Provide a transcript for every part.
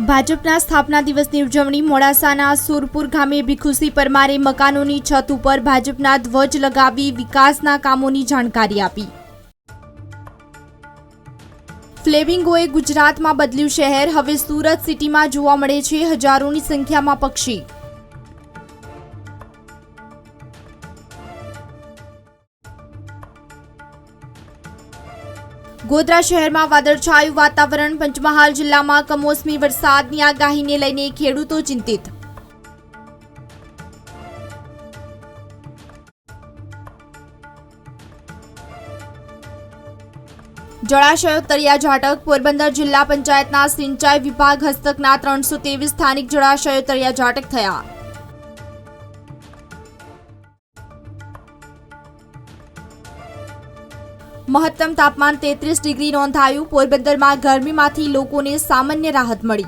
ભાજપના સ્થાપના દિવસની ઉજવણી મોડાસાના સુરપુર ગામે ભીખુસી પરમારે મકાનોની છત ઉપર ભાજપના ધ્વજ લગાવી વિકાસના કામોની જાણકારી આપી. ફ્લેમિંગોએ ગુજરાતમાં બદલ્યું શહેર, હવે સુરત સિટીમાં જોવા મળે છે હજારોની સંખ્યામાં પક્ષી. ગોધરા શહેરમાં વાદળછાયું વાતાવરણ, પંચમહાલ જિલ્લામાં કમોસમી વરસાદની આગાહીને લઈને ખેડૂતો ચિંતિત. જળાશયો તળિયા ઝાટક પોરબંદર જિલ્લા પંચાયતના સિંચાઈ વિભાગ હસ્તકના ત્રણસો તેવીસ સ્થાનિક જળાશયો તળિયા ઝાટક થયા. મહત્તમ તાપમાન તેત્રીસ ડિગ્રી નોંધાયું. પોરબંદરમાં ગરમીમાંથી લોકોને સામાન્ય રાહત મળી.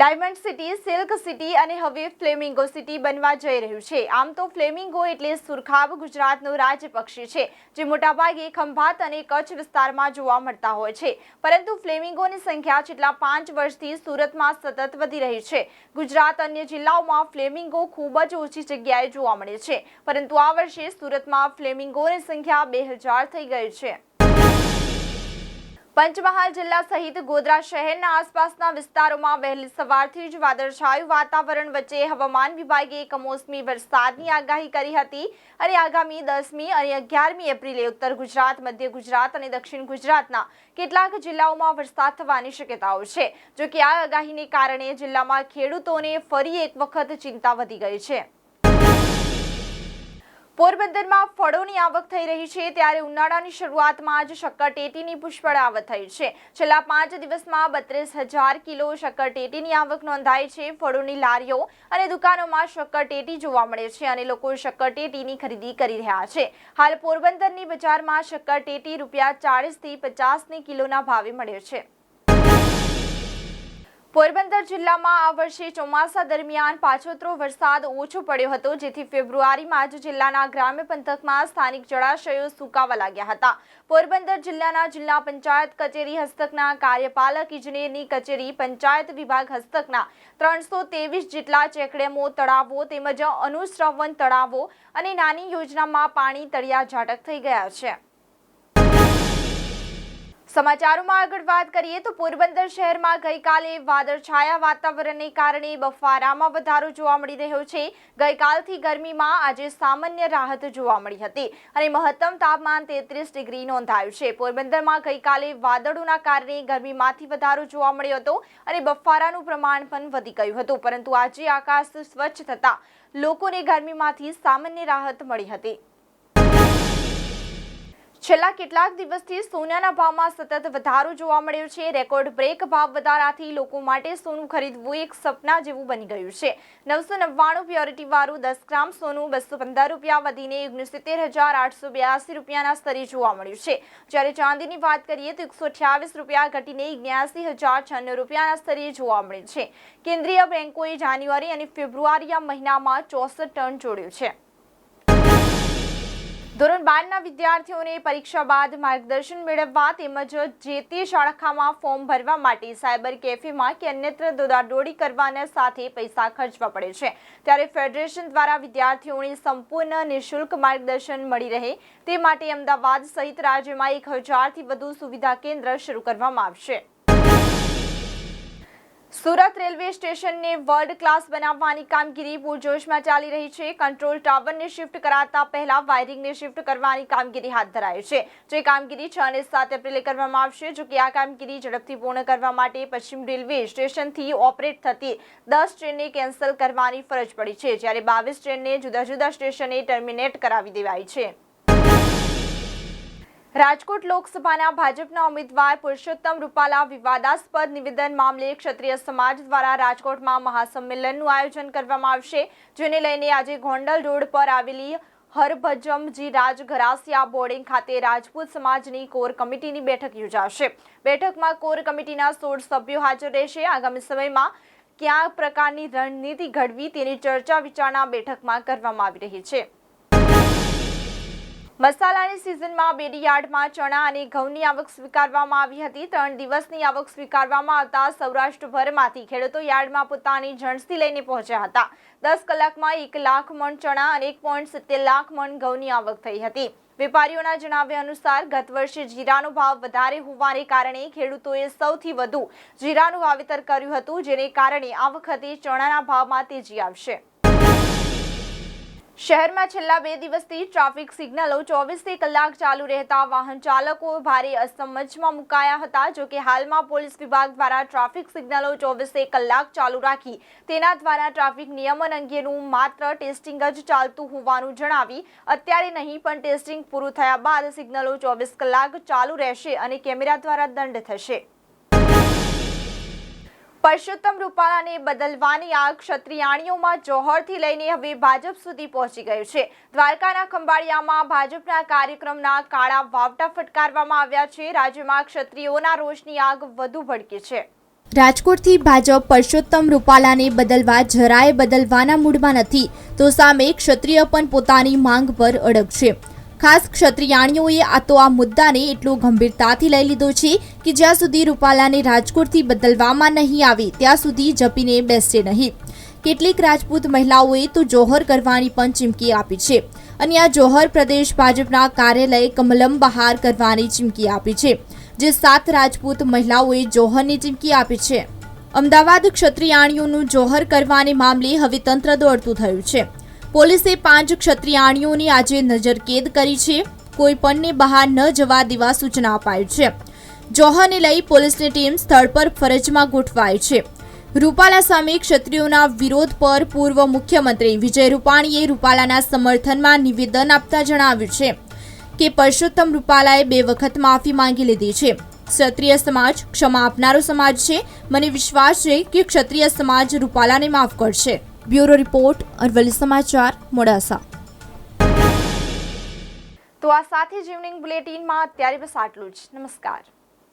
ડાયમંડ સિટી, સિલ્ક સિટી અને હવે ફ્લેમિંગો સિટી બનવા જઈ રહ્યું છે. આમ તો ફ્લેમિંગો એટલે સુરખાબ ગુજરાતનું રાજ્ય પક્ષી છે, જે મોટાભાગે ખંભાત અને કચ્છ વિસ્તારમાં જોવા મળતા હોય છે. પરંતુ ફ્લેમિંગોની સંખ્યા છેલ્લા પાંચ વર્ષથી સુરતમાં સતત વધી રહી છે. ગુજરાત અન્ય જિલ્લાઓમાં ફ્લેમિંગો ખૂબ જ ઓછી જગ્યાએ જોવા મળે છે. પરંતુ આ વર્ષે સુરતમાં ફ્લેમિંગોની સંખ્યા બે થઈ ગઈ છે. પંચમહાલ જિલ્લા સહિત ગોધરા શહેરના આસપાસના વિસ્તારોમાં વહેલી સવારથી જ વાદળછાયું વાતાવરણ વચ્ચે હવામાન વિભાગે કમોસમી વરસાદની આગાહી કરી હતી. અને આગામી દસમી અને અગિયારમી એપ્રિલે ઉત્તર ગુજરાત, મધ્ય ગુજરાત અને દક્ષિણ ગુજરાતના કેટલાક જિલ્લાઓમાં વરસાદ થવાની શક્યતાઓ છે. જો કે આ આગાહીને કારણે જિલ્લામાં ખેડૂતોને ફરી એક વખત ચિંતા વધી ગઈ છે. પોરબંદરમાં ફળોની આવક થઈ રહી છે ત્યારે ઉનાળાની શરૂઆતમાં જ શક્કરટેટીની પુષ્કળ આવક થઈ છે. છેલ્લા પાંચ દિવસમાં બત્રીસ હજાર કિલો શક્કરટેટીની આવક નોંધાઈ છે. ફળોની લારીઓ અને દુકાનોમાં શક્કરટેટી જોવા મળે છે અને લોકો શક્કરટેટીની ખરીદી કરી રહ્યા છે. હાલ પોરબંદરની બજારમાં શક્કરટેટી રૂપિયા ચાળીસથી પચાસની કિલોના ભાવે મળે છે. પોરબંદર જિલ્લામાં આ વર્ષે ચોમાસા દરમિયાન પાછોતરો વરસાદ ઓછો પડ્યો હતો, જેથી ફેબ્રુઆરીમાં જ જિલ્લાના ગ્રામ્ય પંથકમાં સ્થાનિક જળાશયો સુકાવા લાગ્યા હતા. પોરબંદર જિલ્લાના જિલ્લા પંચાયત કચેરી હસ્તકના કાર્યપાલક, ઇજનેરની કચેરી, પંચાયત વિભાગ હસ્તકના ત્રણસો જેટલા ચેકડેમો, તળાવો તેમજ અનુશ્રવણ તળાવો અને નાની યોજનામાં પાણી તળિયા ઝાટક થઈ ગયા છે. સમાચારોમાં આગળ વાત કરીએ તો પોરબંદર શહેરમાં ગઈકાલે વાદળછાયા વાતાવરણને કારણે બફારામાં વધારો જોવા મળી રહ્યો છે. ગઈકાલથી ગરમીમાં આજે સામાન્ય રાહત જોવા મળી હતી અને મહત્તમ તાપમાન તેત્રીસ ડિગ્રી નોંધાયું છે. પોરબંદરમાં ગઈકાલે વાદળોના કારણે ગરમીમાંથી વધારો જોવા મળ્યો હતો અને બફારાનું પ્રમાણ પણ વધી ગયું હતું. પરંતુ આજે આકાશ સ્વચ્છ થતાં લોકોને ગરમીમાંથી સામાન્ય રાહત મળી હતી. છેલ્લા કેટલાક દિવસથી સોનાના ભાવમાં સતત વધારો જોવા મળ્યો છે. રેકોર્ડ બ્રેક ભાવ વધારાથી લોકો માટે સોનું ખરીદવું એક સપના જેવું બની ગયું છે. નવસો નવ્વાણું પ્યોરિટી વાળું દસ ગ્રામ સોનું બસો પંદર રૂપિયા વધીને ઓગણસિત્તેર હજાર આઠસો બ્યાસી રૂપિયાના સ્તરે જોવા મળ્યું છે. જ્યારે ચાંદીની વાત કરીએ તો એકસો અઠ્યાવીસ રૂપિયા ઘટીને ઓગણ્યાસી હજાર છન્નું રૂપિયાના સ્તરે જોવા મળે છે. કેન્દ્રીય બેન્કોએ જાન્યુઆરી અને ફેબ્રુઆરી મહિનામાં ચોસઠ ટન જોડ્યું છે. ધોરણ બારના વિદ્યાર્થીઓને પરીક્ષા બાદ માર્ગદર્શન મેળવવા તેમજ જે તે શાળામાં ફોર્મ ભરવા માટે સાયબર કેફેમાં કે અન્યત્ર દોડાદોડી કરવાના સાથે પૈસા ખર્ચવા પડે છે. ત્યારે ફેડરેશન દ્વારા વિદ્યાર્થીઓને સંપૂર્ણ નિઃશુલ્ક માર્ગદર્શન મળી રહે તે માટે અમદાવાદ સહિત રાજ્યમાં એક હજારથી વધુ સુવિધા કેન્દ્ર શરૂ કરવામાં આવશે. સુરત રેલવે સ્ટેશનને વર્લ્ડ ક્લાસ બનાવવાની કામગીરી પૂરજોશમાં ચાલી રહી છે. કંટ્રોલ ટાવરને શિફ્ટ કરાતા પહેલા વાયરિંગને શિફ્ટ કરવાની કામગીરી હાથ ધરાઈ છે. જે કામગીરી છ અને સાત એપ્રિલે કરવામાં આવશે, જો કે આ કામગીરી ઝડપથી પૂર્ણ કરવા માટે પશ્ચિમ રેલવે સ્ટેશનથી ઓપરેટ થતી દસ ટ્રેનને કેન્સલ કરવાની ફરજ પડી છે, જ્યારે બાવીસ ટ્રેનને જુદા જુદા સ્ટેશને ટર્મિનેટ કરાવી દેવાઈ છે. રાજકોટ લોકસભાના ભાજપના ઉમેદવાર પુરુષોત્તમ રૂપાલા વિવાદાસ્પદ નિવેદન મામલે ક્ષત્રિય સમાજ દ્વારા રાજકોટમાં મહાસંમેલનનું આયોજન કરવામાં આવશે, જેને લઈને આજે ગોંડલ રોડ પર આવેલી હરભજમજી રાજ ઘરાસિયા બોર્ડિંગ ખાતે રાજપૂત સમાજની કોર કમિટીની બેઠક યોજાશે. બેઠકમાં કોર કમિટીના સોળ સભ્યો હાજર રહેશે. આગામી સમયમાં કયા પ્રકારની રણનીતિ ઘડવી તેની ચર્ચા વિચારણા બેઠકમાં કરવામાં આવી રહી છે. મસાલાની સિઝનમાં બેડીયાર્ડમાં ચણા અને ઘઉંની આવક સ્વીકારવામાં આવી હતી. ત્રણ દિવસની આવક સ્વીકારવામાં આવતા સૌરાષ્ટ્રભરમાંથી ખેડૂતો યાર્ડમાં પોતાની જણસી લઈને પહોંચ્યા હતા. દસ કલાકમાં એક લાખ મણ ચણા અને એક પોઈન્ટ લાખ મણ ઘઉંની આવક થઈ હતી. વેપારીઓના જણાવ્યા અનુસાર, ગત વર્ષે જીરાનો ભાવ વધારે હોવાને કારણે ખેડૂતોએ સૌથી વધુ જીરાનું વાવેતર કર્યું હતું, જેને કારણે આ વખતે ચણાના ભાવમાં તેજી આવશે. શહેરમાં છેલ્લા બે દિવસથી ટ્રાફિક સિગ્નલો ચોવીસે કલાક ચાલુ રહેતા વાહન ચાલકો ભારે અસમજમાં મુકાયા હતા. જો કે હાલમાં પોલીસ વિભાગ દ્વારા ટ્રાફિક સિગ્નલો ચોવીસે કલાક ચાલુ રાખી તેના દ્વારા ટ્રાફિક નિયમન અંગેનું માત્ર ટેસ્ટિંગ જ ચાલતું હોવાનું જણાવી અત્યારે નહીં, પણ ટેસ્ટિંગ પૂરું થયા બાદ સિગ્નલો ચોવીસ કલાક ચાલુ રહેશે અને કેમેરા દ્વારા દંડ થશે. પરસોત્તમ રૂપાલાને બદલવાની આગ ક્ષત્રિયાણીઓમાં જોહરથી લઈને હવે ભાજપ સુધી પહોંચી ગયું છે. દ્વારકાના ખંભાળિયામાં ભાજપના કાર્યક્રમના કાળા વાવટા ફટકારવામાં આવ્યા છે. રાજ્યમાં ક્ષત્રિયોના રોષની આગ વધુ ભડકી છે. રાજકોટથી ભાજપ પરસોત્તમ રૂપાલાને બદલવા જરાય બદલવાના મૂડમાં નથી, તો સામે ક્ષત્રિય પણ પોતાની માંગ પર અડગ છે ખાસ ક્ષત્રિયાણીઓએ આ તો આ મુદ્દાને એટલો ગંભીરતાથી લઈ લીધો છે કે જ્યાં સુધી રૂપાલાને રાજકોટથી બદલવામાં નહીં આવે, ત્યાં સુધી જપીને બેસશે નહીં. કેટલીક રાજપૂત મહિલાઓએ તો જોહર કરવાની પણ ચીમકી આપી છે અને આ જોહર પ્રદેશ ભાજપના કાર્યાલય કમલમ બહાર કરવાની ચીમકી આપી છે, જે સાત રાજપૂત મહિલાઓએ જોહરની ચીમકી આપી છે. અમદાવાદ ક્ષત્રિયાણીઓનું જોહર કરવાને મામલે હવે તંત્ર દોડતું થયું છે. પોલીસે પાંચ ક્ષત્રિયાણીઓની આજે નજરકેદ કરી છે. કોઈ પણને બહાર ન જવા દેવા સૂચના અપાઈ છે. જોહરને લઈ પોલીસની ટીમ સ્થળ પર ફરજમાં ગોઠવાય છે. રૂપાલા સામે ક્ષત્રિયોના વિરોધ પર પૂર્વ મુખ્યમંત્રી વિજય રૂપાણીએ રૂપાલાના સમર્થનમાં નિવેદન આપતા જણાવ્યું છે કે પરસોત્તમ રૂપાલાએ બે વખત માફી માંગી લીધી છે. ક્ષત્રિય સમાજ ક્ષમા આપનારો સમાજ છે. મને વિશ્વાસ છે કે ક્ષત્રિય સમાજ રૂપાલાને માફ કરશે. બ્યુરો રિપોર્ટ, અરવલ્લી સમાચાર, મોડાસા. તો આ સાથે જ ઇવનિંગ બુલેટિનમાં અત્યારે બસ આટલું જ. નમસ્કાર.